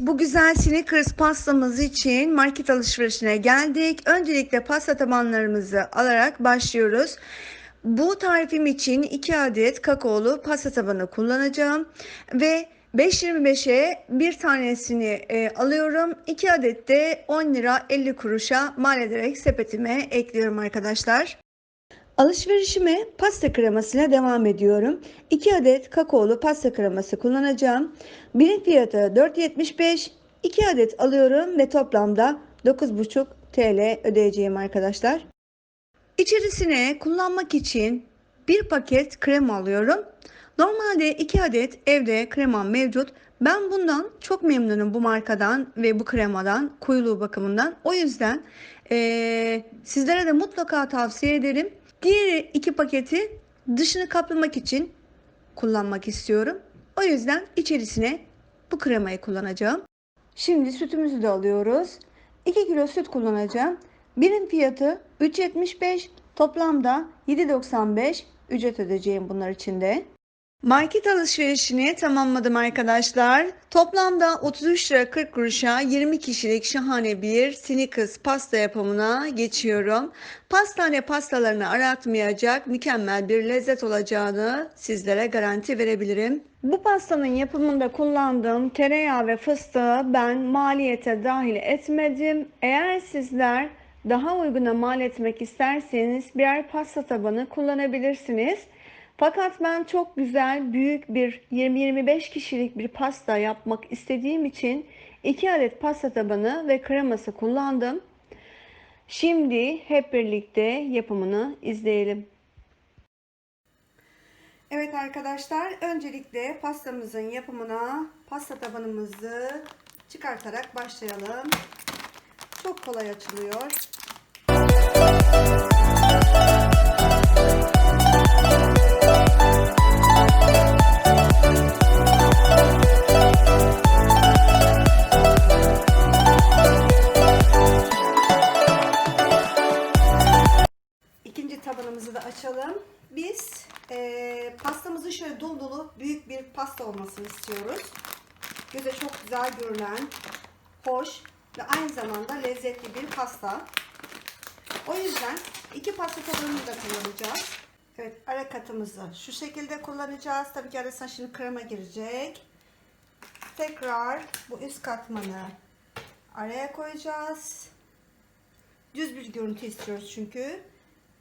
Bu güzel Snickers pastamız için market alışverişine geldik. Öncelikle pasta tabanlarımızı alarak başlıyoruz. Bu tarifim için 2 adet kakaolu pasta tabanı kullanacağım ve 5.25'e bir tanesini e, alıyorum. 2 adet de 10 lira 50 kuruşa mal ederek sepetime ekliyorum arkadaşlar. Alışverişime pasta kremasıyla devam ediyorum. 2 adet kakaolu pasta kreması kullanacağım. Birin fiyatı 4.75. 2 adet alıyorum ve toplamda 9.5 TL ödeyeceğim arkadaşlar. İçerisine kullanmak için bir paket krema alıyorum. Normalde 2 adet evde kremam mevcut. Ben bundan çok memnunum bu markadan ve bu kremadan, kuyuluğu bakımından. O yüzden eee, sizlere de mutlaka tavsiye ederim. Diğer iki paketi dışını kaplamak için kullanmak istiyorum. O yüzden içerisine bu kremayı kullanacağım. Şimdi sütümüzü de alıyoruz. 2 kilo süt kullanacağım. Birin fiyatı 3.75 toplamda 7.95 ücret ödeyeceğim bunlar için de. Market alışverişini tamamladım arkadaşlar. Toplamda 33 lira 40 kuruşa 20 kişilik şahane bir Snickers pasta yapımına geçiyorum. Pastane pastalarını aratmayacak mükemmel bir lezzet olacağını sizlere garanti verebilirim. Bu pastanın yapımında kullandığım tereyağı ve fıstığı ben maliyete dahil etmedim. Eğer sizler daha uyguna mal etmek isterseniz birer pasta tabanı kullanabilirsiniz. Fakat ben çok güzel büyük bir 20-25 kişilik bir pasta yapmak istediğim için 2 adet pasta tabanı ve kreması kullandım. Şimdi hep birlikte yapımını izleyelim. Evet arkadaşlar öncelikle pastamızın yapımına pasta tabanımızı çıkartarak başlayalım. Çok kolay açılıyor. İkinci hoş ve aynı zamanda lezzetli bir pasta. O yüzden iki pasta tabanını da kullanacağız. Evet ara katımızı şu şekilde kullanacağız. Tabii ki arasına şimdi krema girecek. Tekrar bu üst katmanı araya koyacağız. Düz bir görüntü istiyoruz çünkü.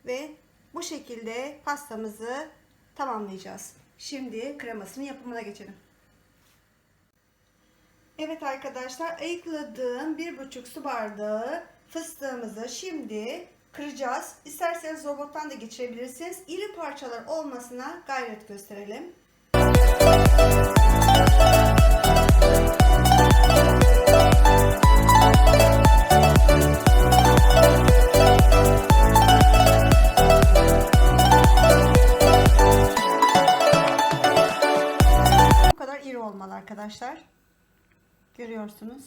Ve bu şekilde pastamızı tamamlayacağız. Şimdi kremasının yapımına geçelim. Evet arkadaşlar ayıkladığım bir buçuk su bardağı fıstığımızı şimdi kıracağız. İsterseniz robottan da geçirebilirsiniz. İri parçalar olmasına gayret gösterelim. Bu kadar iri olmalı arkadaşlar. Görüyorsunuz.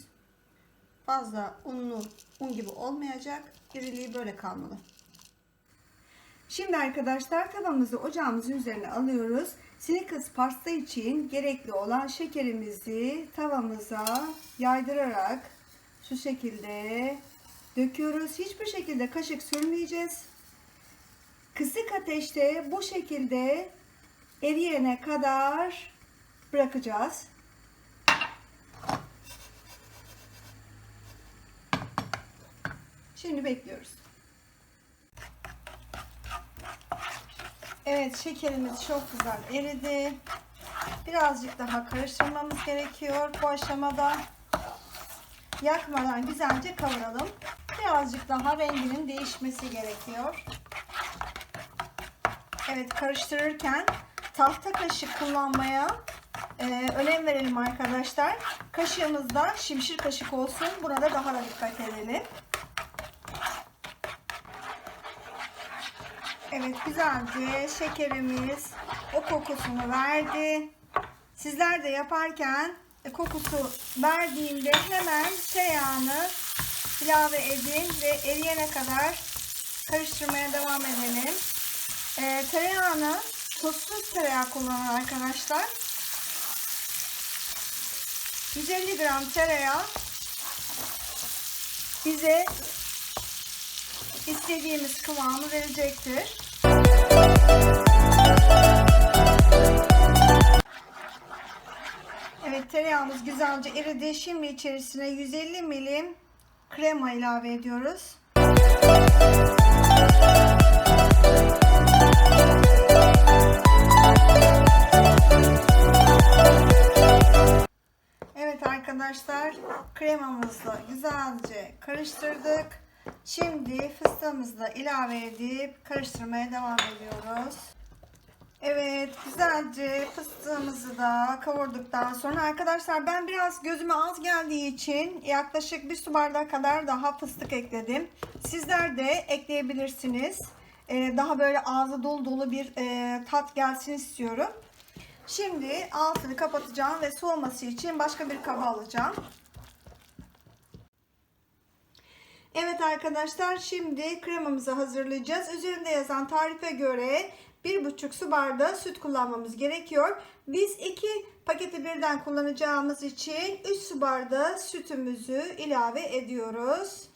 Fazla unlu un gibi olmayacak. İriliği böyle kalmalı. Şimdi arkadaşlar tavamızı ocağımızın üzerine alıyoruz. Snickers pasta için gerekli olan şekerimizi tavamıza yaydırarak şu şekilde döküyoruz. Hiçbir şekilde kaşık sürmeyeceğiz. Kısık ateşte bu şekilde eriyene kadar bırakacağız. Şimdi bekliyoruz. Evet şekerimiz çok güzel eridi. Birazcık daha karıştırmamız gerekiyor bu aşamada. Yakmadan güzelce kavuralım. Birazcık daha renginin değişmesi gerekiyor. Evet karıştırırken tahta kaşık kullanmaya e, önem verelim arkadaşlar. Kaşığımız da şimşir kaşık olsun. Buna da daha da dikkat edelim. Evet güzelce şekerimiz o kokusunu verdi. Sizler de yaparken e, kokusu verdiğinde hemen tereyağını ilave edin ve eriyene kadar karıştırmaya devam edelim. E, tereyağını tuzsuz tereyağı kullanın arkadaşlar. 150 gram tereyağı bize istediğimiz kıvamı verecektir. Evet tereyağımız güzelce eridi. Şimdi içerisine 150 milim krema ilave ediyoruz. Evet arkadaşlar kremamızla güzelce karıştırdık. Şimdi fıstığımızı da ilave edip karıştırmaya devam ediyoruz. Evet güzelce fıstığımızı da kavurduktan sonra arkadaşlar ben biraz gözüme az geldiği için yaklaşık bir su bardağı kadar daha fıstık ekledim. Sizler de ekleyebilirsiniz. Ee, daha böyle ağzı dolu dolu bir e, tat gelsin istiyorum. Şimdi altını kapatacağım ve soğuması için başka bir kaba alacağım. Evet arkadaşlar şimdi kremamızı hazırlayacağız. Üzerinde yazan tarife göre 1,5 su bardağı süt kullanmamız gerekiyor. Biz 2 paketi birden kullanacağımız için 3 su bardağı sütümüzü ilave ediyoruz.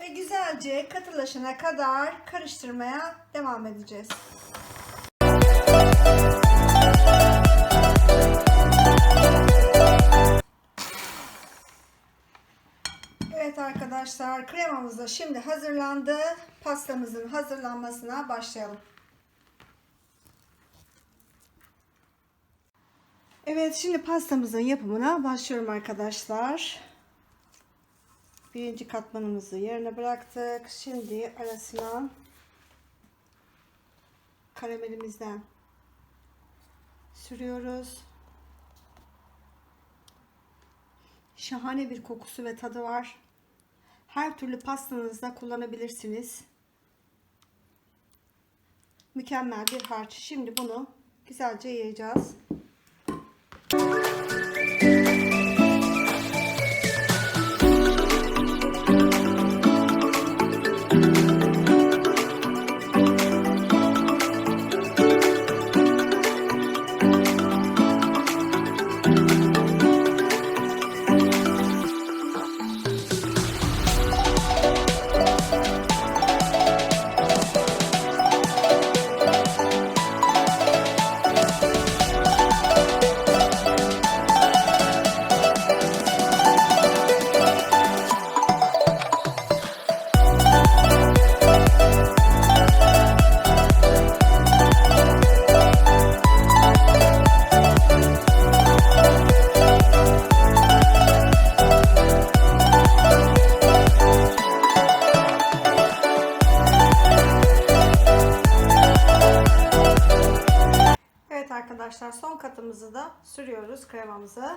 Ve güzelce katılaşana kadar karıştırmaya devam edeceğiz. Arkadaşlar kremamız da şimdi hazırlandı. Pastamızın hazırlanmasına başlayalım. Evet şimdi pastamızın yapımına başlıyorum arkadaşlar. Birinci katmanımızı yerine bıraktık. Şimdi arasına karamelimizden sürüyoruz. Şahane bir kokusu ve tadı var. Her türlü pastanızda kullanabilirsiniz. Mükemmel bir harç. Şimdi bunu güzelce yayacağız. Kremamızı.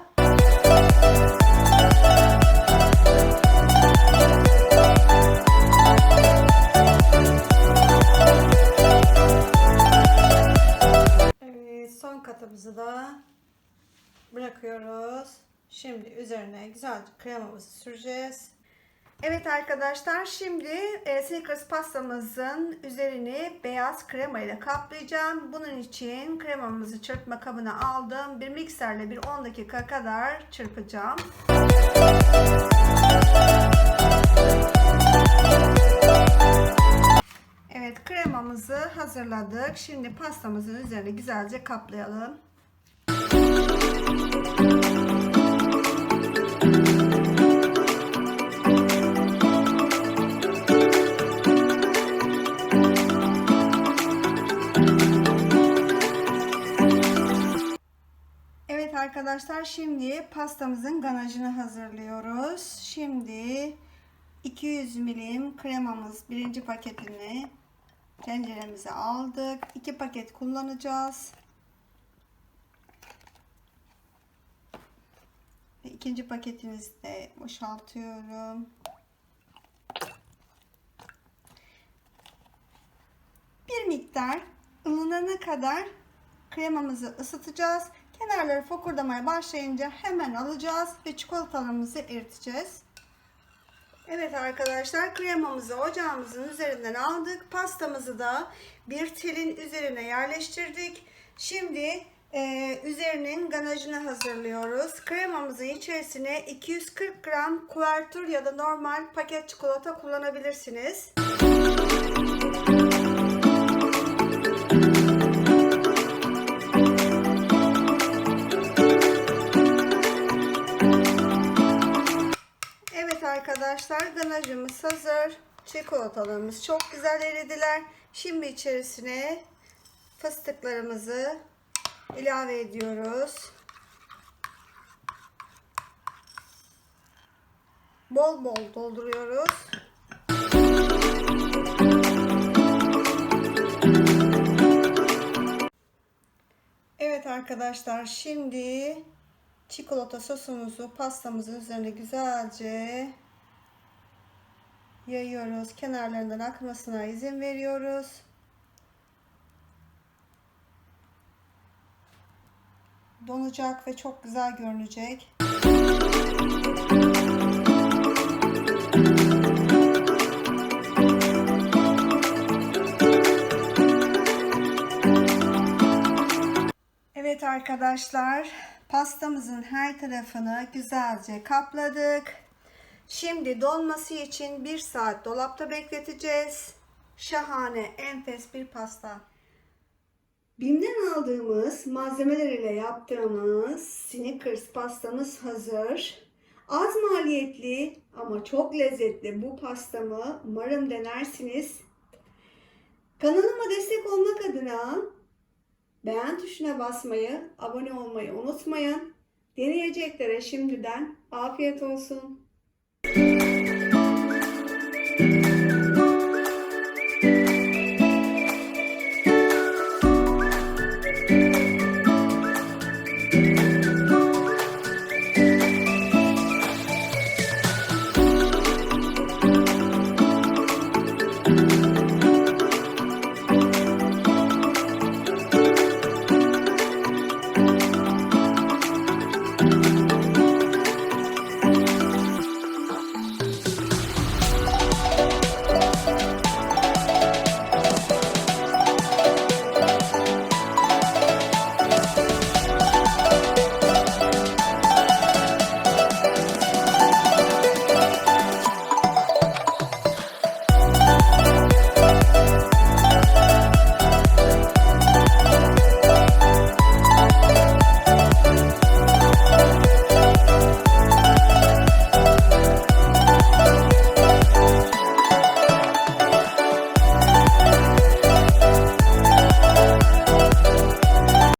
Evet son katımızı da bırakıyoruz. Şimdi üzerine güzelce kremamızı süreceğiz. Evet arkadaşlar şimdi e, Snickers pastamızın üzerini beyaz krema ile kaplayacağım. Bunun için kremamızı çırpma kabına aldım. Bir mikserle bir 10 dakika kadar çırpacağım. Evet kremamızı hazırladık. Şimdi pastamızın üzerine güzelce kaplayalım. Arkadaşlar şimdi pastamızın ganajını hazırlıyoruz. Şimdi 200 milim kremamız birinci paketini tenceremize aldık. 2 paket kullanacağız. Ve ikinci paketimizi de boşaltıyorum. Bir miktar ılınana kadar kremamızı ısıtacağız. Kenarları fokurdamaya başlayınca hemen alacağız ve çikolatalarımızı eriteceğiz. Evet arkadaşlar kremamızı ocağımızın üzerinden aldık. Pastamızı da bir telin üzerine yerleştirdik. Şimdi e, üzerinin ganajını hazırlıyoruz. Kremamızın içerisine 240 gram kuvertür ya da normal paket çikolata kullanabilirsiniz. Arkadaşlar ganajımız hazır. Çikolatalarımız çok güzel eridiler. Şimdi içerisine fıstıklarımızı ilave ediyoruz. Bol bol dolduruyoruz. Evet arkadaşlar şimdi çikolata sosumuzu pastamızın üzerine güzelce yayıyoruz. Kenarlarından akmasına izin veriyoruz. Donacak ve çok güzel görünecek. Evet arkadaşlar, pastamızın her tarafını güzelce kapladık. Şimdi donması için 1 saat dolapta bekleteceğiz. Şahane, enfes bir pasta. Bim'den aldığımız malzemeler ile yaptığımız Snickers pastamız hazır. Az maliyetli ama çok lezzetli bu pastamı umarım denersiniz. Kanalıma destek olmak adına beğen tuşuna basmayı, abone olmayı unutmayın. Deneyeceklere şimdiden afiyet olsun.